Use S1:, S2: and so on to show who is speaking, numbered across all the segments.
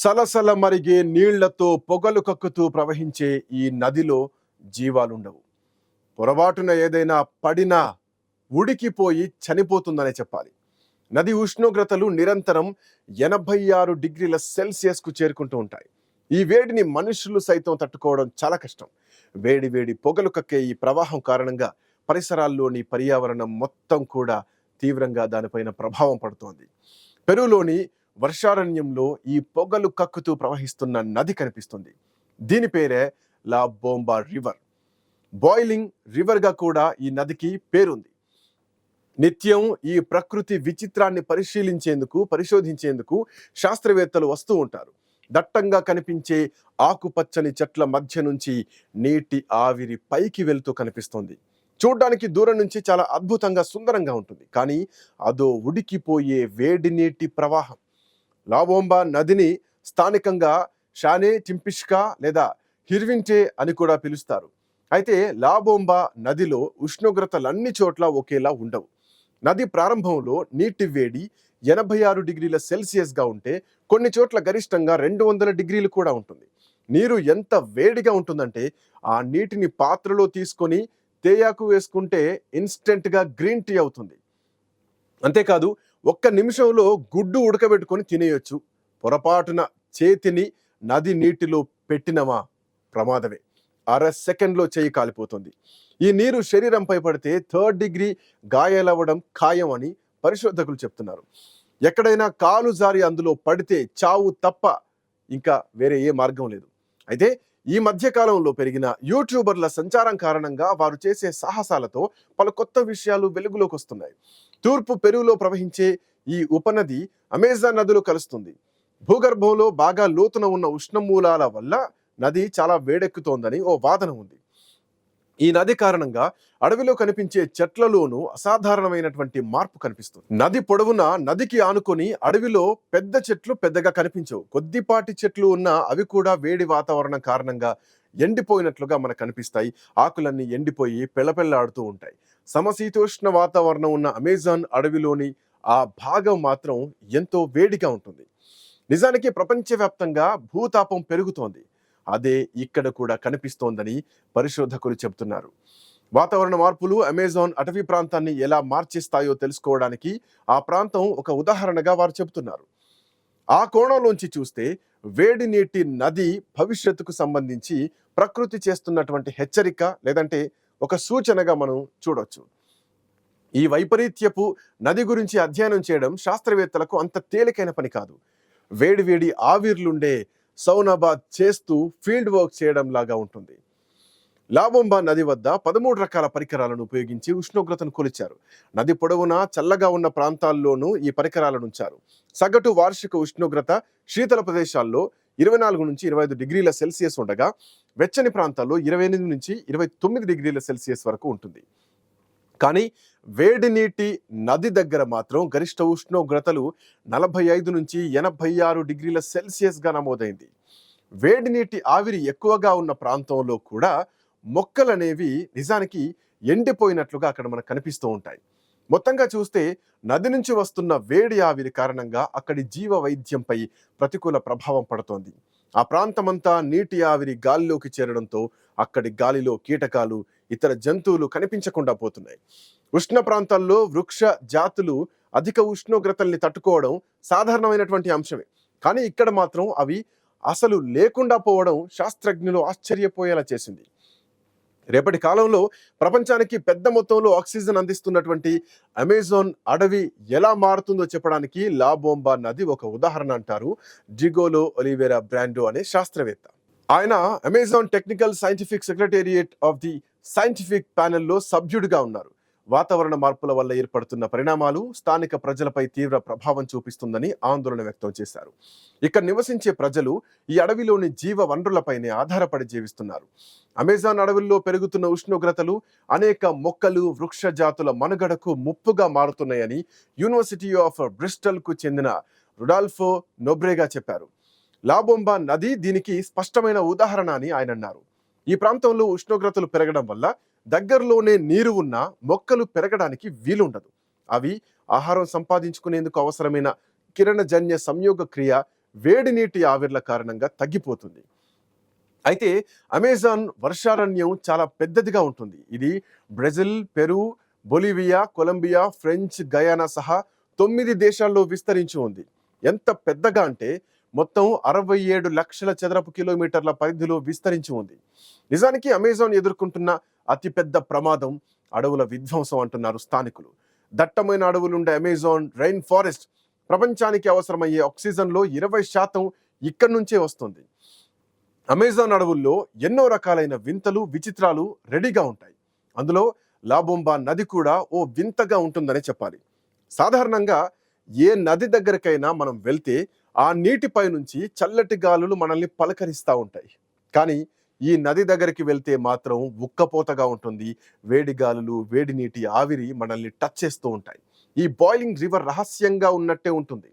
S1: సలసల మరిగే నీళ్ళతో పొగలు కక్కుతూ ప్రవహించే ఈ నదిలో జీవాలుండవు. పొరపాటున ఏదైనా పడినా ఉడికిపోయి చనిపోతుందనే చెప్పాలి. నది ఉష్ణోగ్రతలు నిరంతరం ఎనభై ఆరు డిగ్రీల సెల్సియస్కు చేరుకుంటూ ఉంటాయి. ఈ వేడిని మనుషులు సైతం తట్టుకోవడం చాలా కష్టం. వేడి వేడి పొగలు కక్కే ఈ ప్రవాహం కారణంగా పరిసరాల్లోని పర్యావరణం మొత్తం కూడా తీవ్రంగా దానిపైన ప్రభావం పడుతోంది. పెరులోని వర్షారణ్యంలో ఈ పొగలు కక్కుతూ ప్రవహిస్తున్న నది కనిపిస్తుంది. దీని పేరే లా బోంబా రివర్. బాయిలింగ్ రివర్గా కూడా ఈ నదికి పేరుంది. నిత్యం ఈ ప్రకృతి విచిత్రాన్ని పరిశీలించేందుకు పరిశోధించేందుకు శాస్త్రవేత్తలు వస్తూ ఉంటారు. దట్టంగా కనిపించే ఆకుపచ్చని చెట్ల మధ్య నుంచి నీటి ఆవిరి పైకి వెళ్తూ కనిపిస్తోంది. చూడ్డానికి దూరం నుంచి చాలా అద్భుతంగా సుందరంగా ఉంటుంది. కానీ అదో ఉడికిపోయే వేడి నీటి ప్రవాహం. లాబోంబా నదిని స్థానికంగా షానే టింపిష్కా లేదా హిర్వింటే అని కూడా పిలుస్తారు. అయితే లాబోంబా నదిలో ఉష్ణోగ్రతలన్ని చోట్ల ఒకేలా ఉండవు. నది ప్రారంభంలో నీటి వేడి ఎనభై ఆరు డిగ్రీల సెల్సియస్గా ఉంటే కొన్ని చోట్ల గరిష్టంగా రెండు వందల డిగ్రీలు కూడా ఉంటుంది. నీరు ఎంత వేడిగా ఉంటుందంటే ఆ నీటిని పాత్రలో తీసుకొని తేయాకు వేసుకుంటే ఇన్స్టెంట్గా గ్రీన్ టీ అవుతుంది. అంతేకాదు ఒక్క నిమిషంలో గుడ్డు ఉడకబెట్టుకొని తినేయొచ్చు. పొరపాటున చేతిని నది నీటిలో పెట్టినమా? ప్రమాదమే. అర సెకండ్లో చేయి కాలిపోతుంది. ఈ నీరు శరీరంపై పడితే థర్డ్ డిగ్రీ గాయాలవ్వడం ఖాయం అని పరిశోధకులు చెప్తున్నారు. ఎక్కడైనా కాలు జారి అందులో పడితే చావు తప్ప ఇంకా వేరే ఏ మార్గం లేదు. అయితే ఈ మధ్య కాలంలో పెరిగిన యూట్యూబర్ల సంచారం కారణంగా వారు చేసే సాహసాలతో పలు కొత్త విషయాలు వెలుగులోకి వస్తున్నాయి. తూర్పు పెరువులో ప్రవహించే ఈ ఉపనది అమెజాన్ నదిలో కలుస్తుంది. భూగర్భంలో బాగా లోతున ఉన్న ఉష్ణమూలాల వల్ల నది చాలా వేడెక్కుతోందని ఓ వాదన ఉంది. ఈ నది కారణంగా అడవిలో కనిపించే చెట్లలోనూ అసాధారణమైనటువంటి మార్పు కనిపిస్తుంది. నది పొడవున నదికి ఆనుకొని అడవిలో పెద్ద చెట్లు పెద్దగా కనిపించవు. కొద్దిపాటి చెట్లు ఉన్న అవి కూడా వేడి వాతావరణం కారణంగా ఎండిపోయినట్లుగా మనకు కనిపిస్తాయి. ఆకులన్నీ ఎండిపోయి పెళ్ళపెళ్ళాడుతూ ఉంటాయి. సమశీతోష్ణ వాతావరణం ఉన్న అమెజాన్ అడవిలోని ఆ భాగం మాత్రం ఎంతో వేడిగా ఉంటుంది. నిజానికి ప్రపంచవ్యాప్తంగా భూతాపం పెరుగుతోంది. అదే ఇక్కడ కూడా కనిపిస్తోందని పరిశోధకులు చెబుతున్నారు. వాతావరణ మార్పులు అమెజాన్ అటవీ ప్రాంతాన్ని ఎలా మార్చేస్తాయో తెలుసుకోవడానికి ఆ ప్రాంతం ఒక ఉదాహరణగా వారు చెబుతున్నారు. ఆ కోణంలోంచి చూస్తే వేడి నీటి నది భవిష్యత్తుకు సంబంధించి ప్రకృతి చేస్తున్నటువంటి హెచ్చరిక లేదంటే ఒక సూచనగా మనం చూడొచ్చు. ఈ వైపరీత్యపు నది గురించి అధ్యయనం చేయడం శాస్త్రవేత్తలకు అంత తేలికైన పని కాదు. వేడి వేడి ఆవిర్లుండే సౌనాబాద్ చేస్తూ ఫీల్డ్ వర్క్ చేయడం లాగా ఉంటుంది. లాబొంబా నది వద్ద పదమూడు రకాల పరికరాలను ఉపయోగించి ఉష్ణోగ్రతను కొలిచారు. నది పొడవునా చల్లగా ఉన్న ప్రాంతాల్లోనూ ఈ పరికరాలను ఉంచారు. సగటు వార్షిక ఉష్ణోగ్రత శీతల ప్రదేశాల్లో ఇరవై నాలుగు నుంచి ఇరవై ఐదు డిగ్రీల సెల్సియస్ ఉండగా వెచ్చని ప్రాంతాల్లో ఇరవై ఎనిమిది నుంచి ఇరవై తొమ్మిది డిగ్రీల సెల్సియస్ వరకు ఉంటుంది. కానీ వేడి నీటి నది దగ్గర మాత్రం గరిష్ట ఉష్ణోగ్రతలు నలభై ఐదు నుంచి ఎనభై ఆరు డిగ్రీల సెల్సియస్గా నమోదైంది. వేడి నీటి ఆవిరి ఎక్కువగా ఉన్న ప్రాంతంలో కూడా మొక్కలు అనేవి నిజానికి ఎండిపోయినట్లుగా అక్కడ మనకు కనిపిస్తూ ఉంటాయి. మొత్తంగా చూస్తే నది నుంచి వస్తున్న వేడి ఆవిరి కారణంగా అక్కడి జీవ వైద్యంపై ప్రతికూల ప్రభావం పడుతోంది. ఆ ప్రాంతమంతా నీటి ఆవిరి గాలిలోకి చేరడంతో అక్కడి గాలిలో కీటకాలు ఇతర జంతువులు కనిపించకుండా పోతున్నాయి. ఉష్ణ ప్రాంతాల్లో వృక్ష జాతులు అధిక ఉష్ణోగ్రతల్ని తట్టుకోవడం సాధారణమైనటువంటి అంశమే. కానీ ఇక్కడ మాత్రం అవి అసలు లేకుండా పోవడం శాస్త్రజ్ఞులు ఆశ్చర్యపోయేలా చేసింది. రేపటి కాలంలో ప్రపంచానికి పెద్ద మొత్తంలో ఆక్సిజన్ అందిస్తున్నటువంటి అమెజాన్ అడవి ఎలా మారుతుందో చెప్పడానికి లాబోంబా నది ఒక ఉదాహరణ అంటారు జిగోలో ఒలివేరా బ్రాండో అనే శాస్త్రవేత్త. ఆయన Amazon technical scientific secretariat of the scientific ప్యానెల్లో సభ్యుడిగా ఉన్నారు. వాతావరణ మార్పుల వల్ల ఏర్పడుతున్న పరిణామాలు స్థానిక ప్రజలపై తీవ్ర ప్రభావం చూపిస్తుందని ఆందోళన వ్యక్తం చేశారు. ఇక్కడ నివసించే ప్రజలు ఈ అడవిలోని జీవ వనరులపైనే ఆధారపడి జీవిస్తున్నారు. అమెజాన్ అడవుల్లో పెరుగుతున్న ఉష్ణోగ్రతలు అనేక మొక్కలు వృక్ష జాతుల మనుగడకు ముప్పుగా మారుతున్నాయని యూనివర్సిటీ ఆఫ్ బ్రిస్టల్కు చెందిన రుడాల్ఫో నొబ్రేగా చెప్పారు. లాబొంబా నది దీనికి స్పష్టమైన ఉదాహరణ అని ఆయన అన్నారు. ఈ ప్రాంతంలో ఉష్ణోగ్రతలు పెరగడం వల్ల దగ్గరలోనే నీరు ఉన్న మొక్కలు పెరగడానికి వీలుండదు. అవి ఆహారం సంపాదించుకునేందుకు అవసరమైన కిరణజన్య సంయోగ క్రియ వేడి నీటి ఆవిర్ల కారణంగా తగ్గిపోతుంది. అయితే అమెజాన్ వర్షారణ్యం చాలా పెద్దదిగా ఉంటుంది. ఇది Brazil Peru Bolivia Colombia French Guiana సహా తొమ్మిది దేశాల్లో విస్తరించి ఉంది. ఎంత పెద్దగా అంటే మొత్తం అరవై ఏడు లక్షల చదరపు కిలోమీటర్ల పరిధిలో విస్తరించి ఉంది. నిజానికి అమెజాన్ ఎదుర్కొంటున్న అతిపెద్ద ప్రమాదం అడవుల విధ్వంసం అంటున్నారు స్థానికులు. దట్టమైన అడవులుండే అమెజాన్ రైన్ ఫారెస్ట్ ప్రపంచానికి అవసరమయ్యే ఆక్సిజన్లో ఇరవై శాతం ఇక్కడి నుంచే వస్తుంది. అమెజాన్ అడవుల్లో ఎన్నో రకాలైన వింతలు విచిత్రాలు రెడీగా ఉంటాయి. అందులో లాబొంబా నది కూడా ఓ వింతగా ఉంటుందనే చెప్పాలి. సాధారణంగా ఏ నది దగ్గరకైనా మనం వెళ్తే ఆ నీటిపై నుంచి చల్లటి గాలులు మనల్ని పలకరిస్తూ ఉంటాయి. కానీ ఈ నది దగ్గరికి వెళ్తే మాత్రం ఉక్కపోతగా ఉంటుంది. వేడి గాలులు వేడి నీటి ఆవిరి మనల్ని టచ్ చేస్తూ ఉంటాయి. ఈ బాయిలింగ్ రివర్ రహస్యంగా ఉన్నట్టే ఉంటుంది.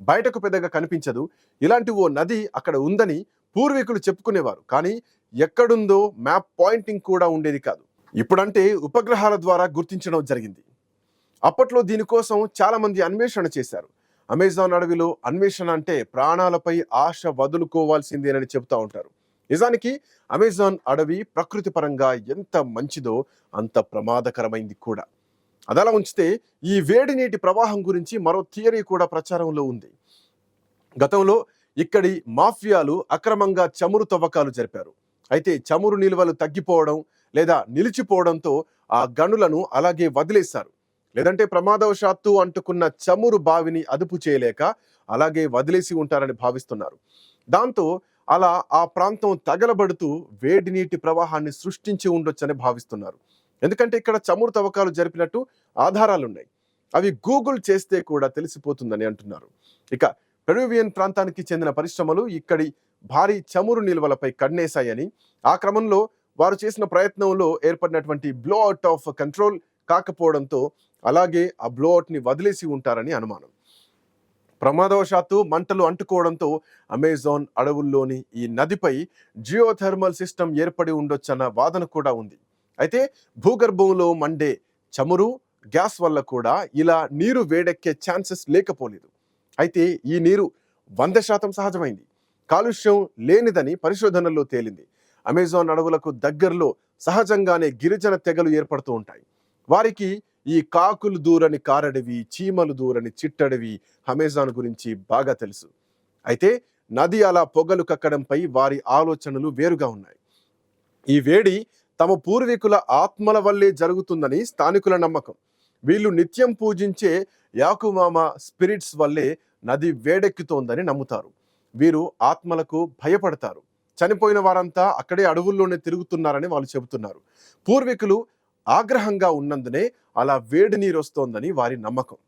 S1: బయటకు పెద్దగా కనిపించదు. ఇలాంటి ఓ నది అక్కడ ఉందని పూర్వీకులు చెప్పుకునేవారు. కానీ ఎక్కడుందో మ్యాప్ పాయింటింగ్ కూడా ఉండేది కాదు. ఇప్పుడంటే ఉపగ్రహాల ద్వారా గుర్తించడం జరిగింది. అప్పట్లో దీనికోసం చాలామంది అన్వేషణ చేశారు. అమెజాన్ అడవిలో అన్వేషణ అంటే ప్రాణాలపై ఆశ వదులుకోవాల్సిందేనని చెబుతూ ఉంటారు. నిజానికి అమెజాన్ అడవి ప్రకృతి పరంగా ఎంత మంచిదో అంత ప్రమాదకరమైంది కూడా. అదలా ఉంచితే ఈ వేడి నీటి ప్రవాహం గురించి మరో థియరీ కూడా ప్రచారంలో ఉంది. గతంలో ఇక్కడి మాఫియాలు అక్రమంగా చమురు తవ్వకాలు జరిపారు. అయితే చమురు నిల్వలు తగ్గిపోవడం లేదా నిలిచిపోవడంతో ఆ గనులను అలాగే వదిలేశారు. లేదంటే ప్రమాదవశాత్తు అంటుకున్న చమురు బావిని అదుపు చేయలేక అలాగే వదిలేసి ఉంటారని భావిస్తున్నారు. దాంతో అలా ఆ ప్రాంతం తగలబడుతూ వేడి నీటి ప్రవాహాన్ని సృష్టించి ఉండొచ్చని భావిస్తున్నారు. ఎందుకంటే ఇక్కడ చమురు తవ్వకాలు జరిపినట్టు ఆధారాలున్నాయి. అవి గూగుల్ చేస్తే కూడా తెలిసిపోతుందని అంటున్నారు. ఇక పెరువియన్ ప్రాంతానికి చెందిన పరిశ్రమలు ఇక్కడి భారీ చమురు నిల్వలపై కన్నేశాయని ఆ క్రమంలో వారు చేసిన ప్రయత్నంలో ఏర్పడినటువంటి బ్లో అవుట్ ఆఫ్ కంట్రోల్ కాకపోవడంతో అలాగే ఆ బ్లో వదిలేసి ఉంటారని అనుమానం. ప్రమాదవశాత్తు మంటలు అంటుకోవడంతో అమెజాన్ అడవుల్లోని ఈ నదిపై జియోథర్మల్ సిస్టమ్ ఏర్పడి ఉండొచ్చన్న వాదన కూడా ఉంది. అయితే భూగర్భంలో మండే చమురు గ్యాస్ వల్ల కూడా ఇలా నీరు వేడెక్కే ఛాన్సెస్ లేకపోలేదు. అయితే ఈ నీరు వంద శాతం సహజమైంది. కాలుష్యం లేనిదని పరిశోధనల్లో తేలింది. అమెజాన్ అడవులకు దగ్గరలో సహజంగానే గిరిజన తెగలు ఏర్పడుతూ ఉంటాయి. వారికి ఈ కాకులు దూరని కారడివి చీమలు దూరని చిట్టడివి అమెజాన్ గురించి బాగా తెలుసు. అయితే నది అలా పొగలు కక్కడంపై వారి ఆలోచనలు వేరుగా ఉన్నాయి. ఈ వేడి తమ పూర్వీకుల ఆత్మల వల్లే జరుగుతుందని స్థానికుల నమ్మకం. వీళ్ళు నిత్యం పూజించే యాకుమామ స్పిరిట్స్ వల్లే నది వేడెక్కుతోందని నమ్ముతారు. వీరు ఆత్మలకు భయపడతారు. చనిపోయిన వారంతా అక్కడే అడవుల్లోనే తిరుగుతున్నారని వాళ్ళు చెబుతున్నారు. పూర్వీకులు ఆగ్రహంగా ఉన్నందునే అలా వేడి నీరు వస్తోందని వారి నమ్మకం.